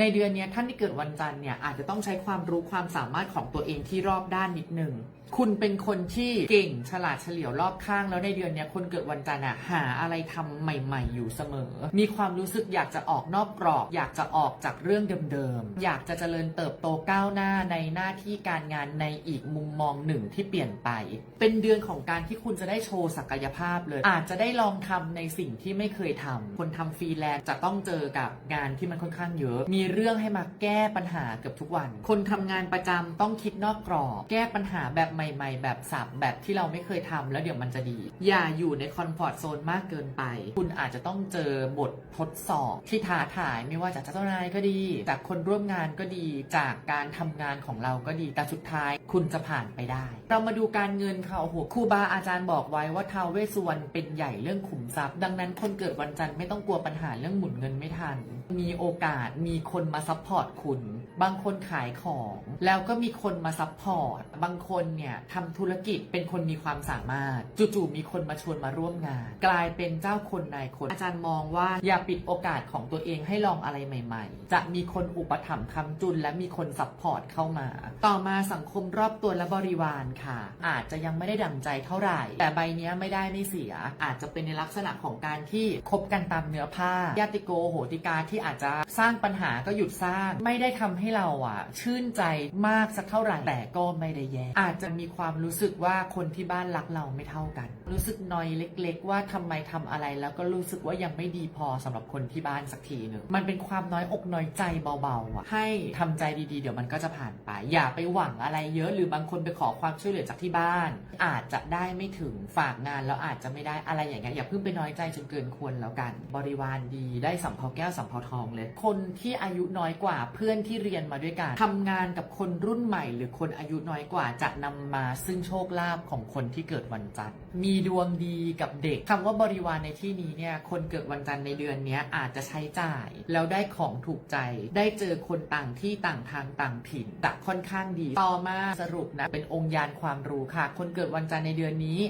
ในเดือนนี้ท่านที่เกิดวันจันทร์เนี่ยอาจจะต้องใช้ความรู้ความสามารถของตัวเองที่รอบด้านนิดหนึ่ง คุณเป็นคนที่เก่งฉลาดเฉลียวรอบข้างแล้วในเดือนนี้คนเกิดวันจันทร์หาอะไรทำใหม่ ๆ อยู่เสมอ มีความรู้สึกอยากจะออกนอกกรอบ อยากจะออกจากเรื่องเดิมๆอยากจะเจริญเติบโตก้าวหน้าในหน้าที่การงานในอีกมุมมองหนึ่งที่เปลี่ยนไป เป็นเดือนของการที่คุณจะได้โชว์ศักยภาพเลย อาจจะได้ลองทำในสิ่งที่ไม่เคยทำคนทำฟรีแลนซ์จะต้องเจอกับงานที่มันค่อนข้างเยอะ มีเรื่องให้มาแก้ปัญหาเกือบทุกวัน คนทำงานประจำต้องคิดนอกกรอบ แก้ปัญหาแบบหม่ๆ แบบสับแบบที่เราไม่เคยทำแล้วเดี๋ยวมันจะดี อย่าอยู่ในคอมฟอร์ทโซนมากเกินไป คุณอาจจะต้องเจอบททดสอบที่ท้าทายไม่ว่าจากเจ้านายก็ดี จากคนร่วมงานก็ดี จากการทำงานของเราก็ดี แต่สุดท้ายคุณจะผ่านไปได้ เรามาดูการเงินค่ะโอ้โหครูบาอาจารย์บอกไว้ว่าทาวเวสสุวรรณเป็นใหญ่เรื่องขุมทรัพย์ ดังนั้นคนเกิดวันจันทร์ไม่ต้องกลัวปัญหาเรื่องหมุนเงินไม่ทัน มีโอกาสมีคนมาซัพพอร์ตคุณ บางคนขายของ แล้วก็มีคนมาซัพพอร์ต บางคนเนี่ยทำธุรกิจเป็นคนมีความสามารถ จู่ๆมีคนมาชวนมาร่วมงาน กลายเป็นเจ้าคนนายคน อาจารย์มองว่าอย่าปิดโอกาสของตัวเองให้ลองอะไรใหม่ ๆ จะมีคนอุปถัมภ์คำจุน และมีคนซัพพอร์ตเข้ามา ต่อมาสังคมรอบตัวและบริวารค่ะ อาจจะยังไม่ได้ดั่งใจเท่าไหร่ แต่ใบเนี้ยไม่ได้ไม่เสีย อาจจะเป็นในลักษณะของการที่คบกันตามเนื้อผ้าญาติโกโหติกาที่อาจจะสร้างปัญหาก็หยุดสร้าง ไม่ได้ทำให้เราอะ ชื่นใจมากสักเท่าไหร่แต่ก็ไม่ได้แย่อาจจะมีีความรู้สึกว่าคนที่บ้านรักเราไม่เท่ากัน รู้สึกนอยเล็ก ๆ ว่าทำไมทำอะไรแล้วก็รู้สึกว่ายังไม่ดีพอสำหรับคนที่บ้านสักทีหนึ่งมันเป็นความน้อยอกน้อยใจเบาๆอะให้ทำใจดีๆ เดี๋ยวมันก็จะผ่านไป อย่าไปหวังอะไรเยอะหรือบางคนไปขอความช่วยเหลือจากที่บ้าน อาจจะได้ไม่ถึงฝากงานแล้วอาจจะไม่ได้อะไรอย่างเงี้ยอย่าเพิ่งไปน้อยใจจนเกินควรแล้วกัน บริวารดีได้สัมภาแก้วสัมภาทองเลย คนที่อายุน้อยกว่าเพื่อนที่เรียนมาด้วยกันทำงานกับคนรุ่นใหม่ หรือคนอายุน้อยกว่าจะนำมาซึ่งโชคลาภของคนที่เกิดวันจันทร์ มีดวงดีกับเด็กคำว่าบริวารในที่นี้เนี่ยคนเกิดวันจันทร์ในเดือนนี้อาจจะใช้จ่าย แล้วได้ของถูกใจ ได้เจอคนต่างที่ต่างทางต่างถิ่นแต่ค่อนข้างดี ต่อมาสรุปนะเป็นองค์ยานความรู้ค่ะ คนเกิดวันจันทร์ในเดือนนี้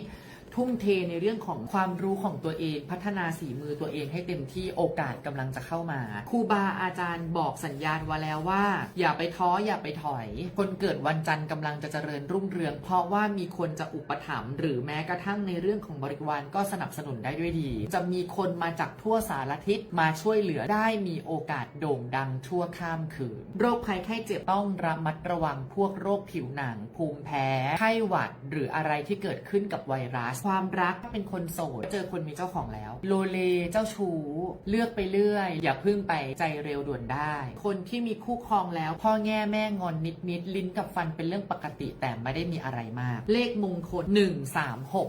ทุ่มเทในเรื่องของความรู้ของตัวเอง พัฒนาสีมือตัวเองให้เต็มที่โอกาสกำลังจะเข้ามาครูบาอาจารย์บอกสัญญาณไว้แล้วว่า อย่าไปท้ออย่าไปถอย คนเกิดวันจันทร์กำลังจะเจริญรุ่งเรือง เพราะว่ามีคนจะอุปถัมภ์หรือแม้กระทั่งในเรื่องของบริวารก็สนับสนุนได้ด้วยดี จะมีคนมาจากทั่วสารทิศมาช่วยเหลือได้มีโอกาสโด่งดังชั่วข้ามคืน โรคภัยไข้เจ็บต้องระมัดระวังพวกโรคผิวหนัง ภูมิแพ้ ไข้หวัด หรืออะไรที่เกิดขึ้นกับไวรัสความรักถ้าเป็นคนโสดเจอคนมีเจ้าของแล้ว โลเลเจ้าชู้ เลือกไปเรื่อย อย่าพึ่งไปใจเร็วด่วนได้ คนที่มีคู่ครองแล้วพ่อแง่แม่งอนนิดนิดลิ้นกับฟันเป็นเรื่องปกติแต่ไม่ได้มีอะไรมาก เลขมงคล136